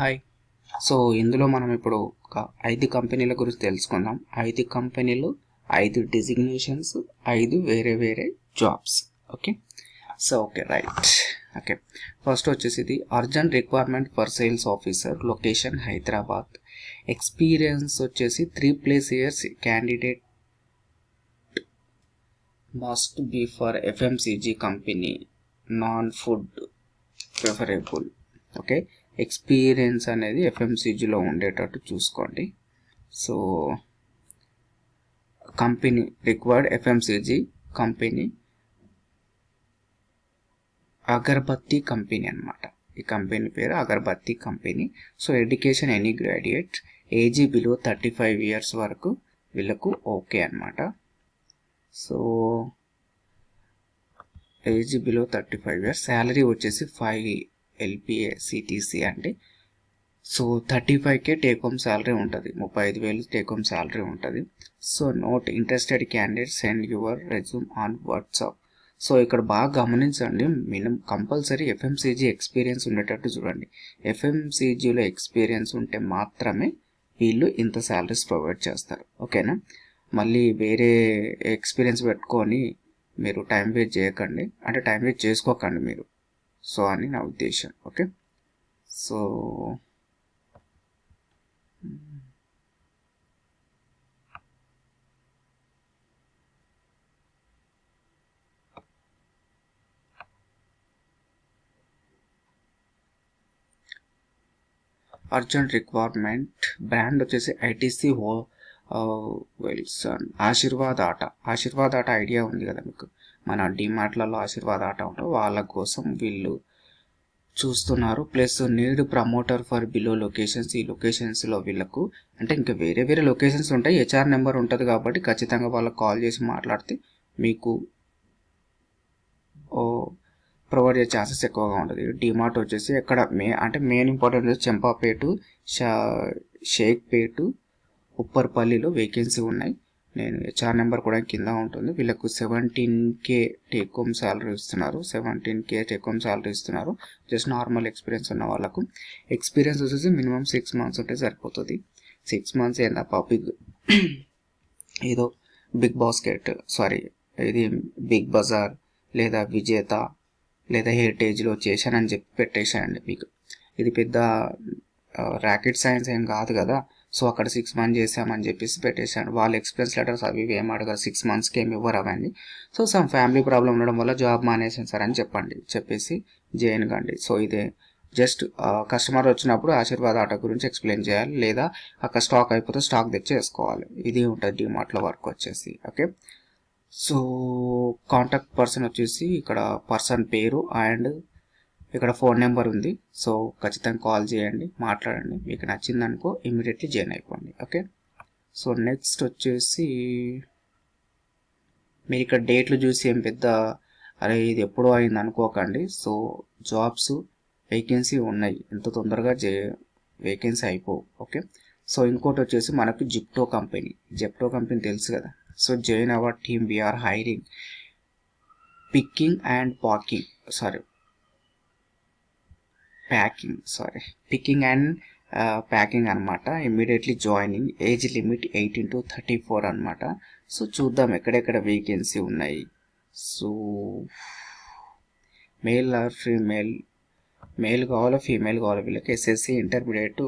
Hi. So ఇందులో మనం ఇప్పుడు ఒక ఐదు కంపెనీల గురించి తెలుసుకుందాం. ఐదు కంపెనీలు ఐదు డిజిగ్నేషన్స్ ఐదు వేరే వేరే jobs okay so okay right okay first వచ్చేసి ఇది urgent requirement for sales officer location Hyderabad experience వచ్చేసి three plus years candidate must be for FMCG company non food preferable okay experience అనేది ఎఫ్ఎంసీజీలో ఉండేటట్టు చూసుకోండి. So company required FMCG company agarbatti company అనమాట ఈ company పేరు agarbatti company. So education any graduate age below thirty five years వరకు వీళ్ళకు okay అనమాట so age below thirty five years salary వచ్చేసి ఫైవ్ ఎల్పిఏ సిటీసీ అండి. So thirty five K take home salary ఉంటుంది. ముప్పై ఐదు వేలు టేక్ హోమ్ శాలరీ ఉంటుంది. So note interested candidate send your resume on WhatsApp so ఇక్కడ బాగా గమనించండి. మినిమం కంపల్సరీ ఎఫ్ఎంసీజీ ఎక్స్పీరియన్స్ ఉండేటట్టు చూడండి. ఎఫ్ఎంసీజీలో ఎక్స్పీరియన్స్ ఉంటే మాత్రమే వీళ్ళు ఇంత శాలరీస్ ప్రొవైడ్ చేస్తారు. ఓకేనా? మళ్ళీ వేరే ఎక్స్పీరియన్స్ పెట్టుకొని మీరు టైం వేస్ట్ చేయకండి. అంటే టైం వేస్ట్ చేసుకోకండి మీరు. సో అని నా ఉద్దేశం okay so urgent requirement brand వచ్చేసి ఐటీసీ హో వెల్సన్ ఆశీర్వాద్ ఆట ఆశీర్వాద్ ఆట ఐడియా ఉంది కదా మీకు. మన డిమార్ట్లలో ఆశీర్వాద్ ఆట ఉంటుంది వాళ్ళ కోసం వీళ్ళు చూస్తున్నారు. Plus need promoter for below locations. ఈ లొకేషన్స్లో వీళ్ళకు అంటే ఇంకా వేరే వేరే లొకేషన్స్ ఉంటాయి. హెచ్ఆర్ నెంబర్ ఉంటుంది కాబట్టి ఖచ్చితంగా వాళ్ళకి కాల్ చేసి మాట్లాడితే మీకు ఓ ప్రొవైడ్ చేసే ఛాన్సెస్ ఎక్కువగా ఉంటుంది. డిమార్ట్ వచ్చేసి ఎక్కడ మే అంటే మెయిన్ ఇంపార్టెంట్ వచ్చేసి చెంపాపేటు షా షేక్పేటు ఉప్పర్పల్లిలో వేకెన్సీ ఉన్నాయి. నేను హెచ్ఆర్ నెంబర్ కూడా కింద ఉంటుంది. వీళ్ళకు seventeen K take home salary ఇస్తున్నారు. Seventeen K take home salary ఇస్తున్నారు. జస్ట్ నార్మల్ ఎక్స్పీరియన్స్ ఉన్న వాళ్ళకు. ఎక్స్పీరియన్స్ వచ్చేసి మినిమం సిక్స్ మంత్స్ ఉంటే సరిపోతుంది. సిక్స్ మంత్స్ ఏందా బిగ్ ఏదో బిగ్ బాస్కెట్ సారీ ఇది బిగ్ బజార్ లేదా విజేత లేదా హెరిటేజ్లో చేశానని చెప్పి పెట్టేశానండి మీకు. ఇది పెద్ద ర్యాకెట్ సైన్స్ ఏం కాదు కదా. సో అక్కడ సిక్స్ మంత్స్ చేసామని చెప్పేసి పెట్టేశాను వాళ్ళ ఎక్స్పీరియన్స్ లెటర్స్ అవి ఇవి ఏం అడగారు. సిక్స్ మంత్స్కి ఏమి ఇవ్వరు అవన్నీ. సో సమ్ ఫ్యామిలీ ప్రాబ్లం ఉండడం వల్ల జాబ్ మానేసాను సార్ అని చెప్పండి. చెప్పేసి జైన్ కండి. సో ఇదే జస్ట్ కస్టమర్ వచ్చినప్పుడు ఆశీర్వాద్ ఆట గురించి ఎక్స్ప్లెయిన్ చేయాలి. లేదా అక్కడ స్టాక్ అయిపోతే స్టాక్ తెచ్చి వేసుకోవాలి. ఇది ఉంటుంది డిమార్ట్లో వర్క్ వచ్చేసి. ఓకే సో కాంటాక్ట్ పర్సన్ వచ్చేసి ఇక్కడ పర్సన్ పేరు అండ్ ఇక్కడ ఫోన్ నెంబర్ ఉంది. సో ఖచ్చితంగా కాల్ చేయండి మాట్లాడండి. మీకు నచ్చింది అనుకో ఇమీడియట్లీ జాయిన్ అయిపోండి. ఓకే? సో నెక్స్ట్ వచ్చేసి మీరు ఇక్కడ డేట్లు చూసి ఏం పెద్ద అరే ఇది ఎప్పుడో అయింది అనుకోకండి. సో జాబ్స్ వేకెన్సీ ఉన్నాయి. ఎంత తొందరగా జే వేకెన్సీ అయిపోవు. ఓకే? సో ఇంకోటి వచ్చేసి మనకు జిప్టో కంపెనీ. జిప్టో కంపెనీ తెలుసు కదా. So join our team we are hiring picking and packing sorry packing sorry picking and packing అనమాట immediately joining age limit eighteen to thirty four అనమాట so చూద్దాం ఎక్కడెక్కడ vacancy ఉన్నాయి. So male or female male కావాలా female కావాలా వీళ్ళకి SSC intermediate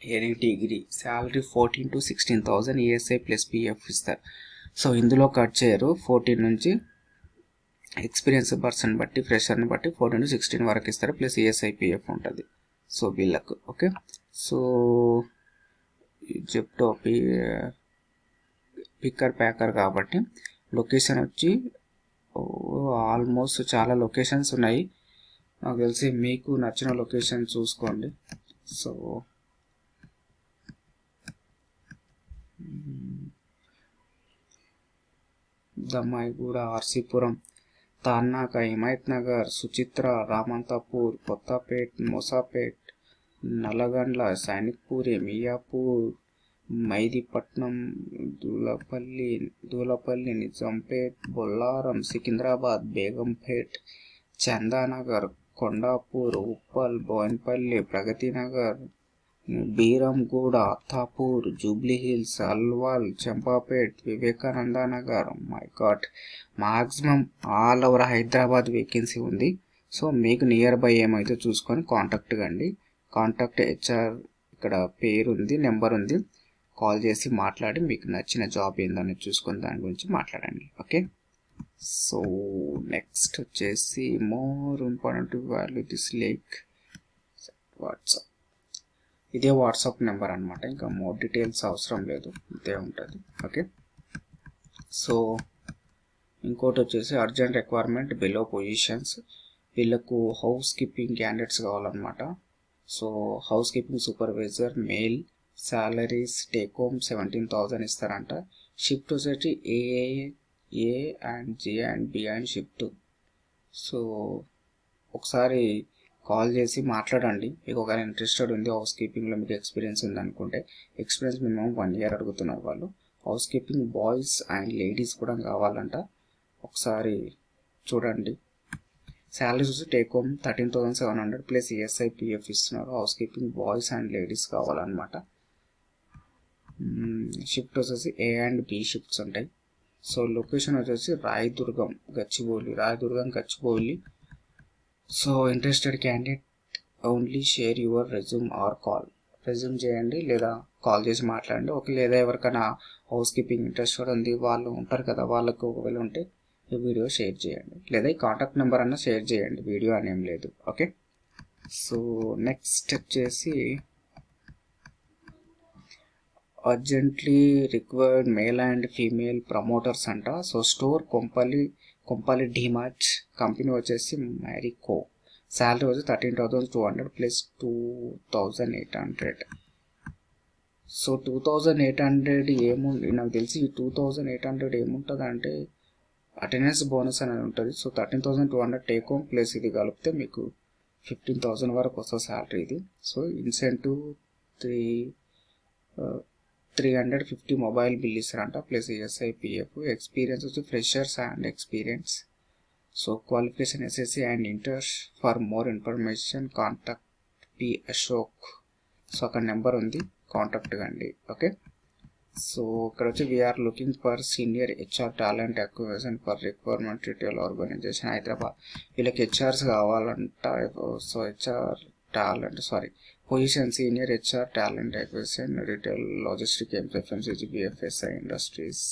any degree salary fourteen to sixteen thousand ESI plus PF ఇస్తారు. So ఇందులో కట్ చేయరు. ఫోర్టీన్ నుంచి ఎక్స్పీరియన్స్ పర్సన్ బట్టి ఫ్రెషర్ని బట్టి ఫోర్టీన్ టు సిక్స్టీన్ వరకు ఇస్తారు ప్లస్ ఏఎస్ఐపిఎఫ్ ఉంటుంది. సో వీళ్ళకు okay so Zepto P picker packer కాబట్టి లొకేషన్ వచ్చి ఆల్మోస్ట్ చాలా లొకేషన్స్ ఉన్నాయి. నాకు తెలిసి మీకు నచ్చిన లొకేషన్ చూసుకోండి. So Dammaiguda RC Puram. Tarnaka Himayat Nagar Suchitra Ramanthapur Kothapet Moosapet Nallagandla Sainikpuri Miyapur Mehdipatnam Dulapally Dulapally Nizampet Bollaram Secunderabad Begumpet Chandanagar Kondapur Uppal Bowenpally Pragathinagar Beeramguda Attapur Jubilee Hills Alwal Champapet Vivekananda Nagar my god maximum all over Hyderabad vacancy ఉంది. So మీకు near by ఏమైతే చూసుకొని contact కండి. Contact HR ఇక్కడ పేరు ఉంది number ఉంది. Call చేసి మాట్లాడి మీకు నచ్చిన జాబ్ ఏందని చూసుకొని దాని గురించి మాట్లాడండి. ఓకే? సో నెక్స్ట్ వచ్చేసి more important value this lake. WhatsApp. ఇదే వాట్సాప్ నెంబర్ అనమాట ఇంకా మోర్ డీటెయిల్స్ అవసరం లేదు. ఇదే ఉంటుంది. ఓకే? సో ఇంకోటి వచ్చేసి అర్జెంట్ రిక్వైర్మెంట్ బిలో పొజిషన్స్. వీళ్ళకు హౌస్ కీపింగ్ క్యాండిడేట్స్ కావాలన్నమాట. So housekeeping supervisor male salaries take home seventeen thousand ఇస్తారంట. షిఫ్ట్ వచ్చేసి A A A and G and B and shift so ఒకసారి కాల్ చేసి మాట్లాడండి. మీకు ఒకవేళ ఇంట్రెస్టెడ్ ఉంది హౌస్ కీపింగ్లో మీకు ఎక్స్పీరియన్స్ ఉందనుకుంటే ఎక్స్పీరియన్స్ మినిమం వన్ ఇయర్ అడుగుతున్నారు వాళ్ళు. Housekeeping boys and ladies కూడా కావాలంట. ఒకసారి చూడండి. శాలరీ చూసి take home thirteen thousand seven hundred plus ESI PF ఇస్తున్నారు. Housekeeping boys and ladies కావాలన్నమాట hmm, షిఫ్ట్ వచ్చేసి ఏ అండ్ బి షిఫ్ట్స్ ఉంటాయి. సో లొకేషన్ వచ్చేసి Rayadurgam Gachibowli. Rayadurgam Gachibowli. So interested candidate only share your resume or call resume చేయండి లేదా call చేసి మాట్లాడండి. ఒక లేదా ఎవరికైనా హౌస్ కీపింగ్ ఇంట్రెస్ట్ కూడా ఉంది వాళ్ళు ఉంటారు కదా వాళ్ళకు ఒకవేళ ఉంటే ఈ వీడియో షేర్ చేయండి. లేదా ఈ కాంటాక్ట్ నెంబర్ అన్న షేర్ చేయండి వీడియో అనేం లేదు. ఓకే సో నెక్స్ట్ వచ్చేసి urgently required male and female promoters అంట. So store Kompally Kompally DMart company వచ్చేసి మ్యారికో. శాలరీ వచ్చి thirteen thousand two hundred plus two thousand eight hundred. So two thousand eight hundred ఏముంది? నాకు తెలిసి ఈ టూ థౌజండ్ ఎయిట్ హండ్రెడ్ ఏముంటుంది అంటే attendance bonus అనేది ఉంటుంది. So thirteen thousand two hundred take home plus ఇది కలిపితే మీకు ఫిఫ్టీన్ థౌసండ్ వరకు వస్తుంది శాలరీ ఇది. So incentive three three hundred fifty mobile bill ఇస్తారంట ప్లస్ ఈఎస్ఐ పిఎఫ్ ఎక్స్పీరియన్స్ వచ్చి freshers and experience so qualification SSC and inters for more information contact P Ashok so అక్కడ number ఉంది. Contact కండి. Okay so ఇక్కడ వచ్చి we are looking for senior HR talent acquisition for requirement retail organisation Hyderabad వీళ్ళకి HRs కావాలంట. So HR talent sorry positions senior HR talent acquisition retail logistic FMCG BFSI industries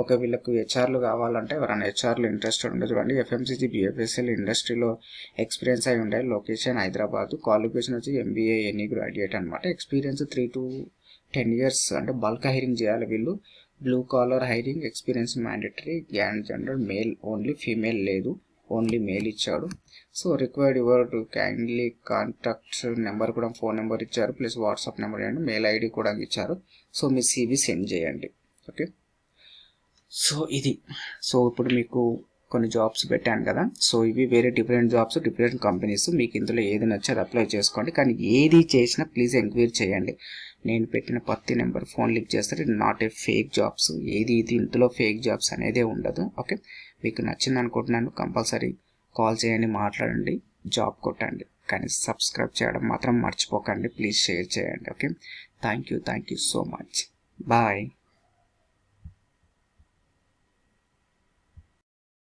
okay వీళ్ళకు హెచ్ఆర్లు కావాలంటే ఎవరైనా హెచ్ఆర్లు interested ఉండే చూడండి. ఎఫ్ఎంసీజీ బిఎఫ్ఎస్ఎల్ ఇండస్ట్రీలో experience అయి ఉండే లొకేషన్ హైదరాబాద్. క్వాలిఫికేషన్ వచ్చి ఎంబీఏ ఎనీ గ్రాడ్యుయేట్ అనమాట experience three to ten years అంటే బల్క్ హైరింగ్ చేయాలి వీళ్ళు. Blue collar hiring experience mandatory గ్యాండ్ general male only female లేదు. ఓన్లీ మెయిల్ ఇచ్చాడు. So required your kindly contact number కూడా ఫోన్ నెంబర్ ఇచ్చారు plus WhatsApp number ఇవ్వండి mail ID కూడా ఇచ్చారు సో మీ సివి సెండ్ చేయండి. ఓకే సో ఇది. సో ఇప్పుడు మీకు కొన్ని జాబ్స్ పెట్టాను కదా. సో ఇవి వేరే డిఫరెంట్ జాబ్స్ డిఫరెంట్ కంపెనీస్ మీకు ఇందులో ఏది నచ్చే అది అప్లై చేసుకోండి. కానీ ఏది చేసినా ప్లీజ్ ఎంక్వైరీ చేయండి. నేను పెట్టిన పత్తి నెంబర్ ఫోన్ లిక్ చేస్తారు ఇది నాట్ ఏ ఫేక్ జాబ్స్ ఏది ఇది ఇందులో ఫేక్ జాబ్స్ అనేదే ఉండదు. ఓకే? మీకు నచ్చింది అనుకుంటున్నాను. కంపల్సరీ కాల్ చేయండి మాట్లాడండి జాబ్ కొట్టండి. కానీ సబ్స్క్రైబ్ చేయడం మాత్రం మర్చిపోకండి. ప్లీజ్ షేర్ చేయండి. Okay? Thank you thank you so much. Bye.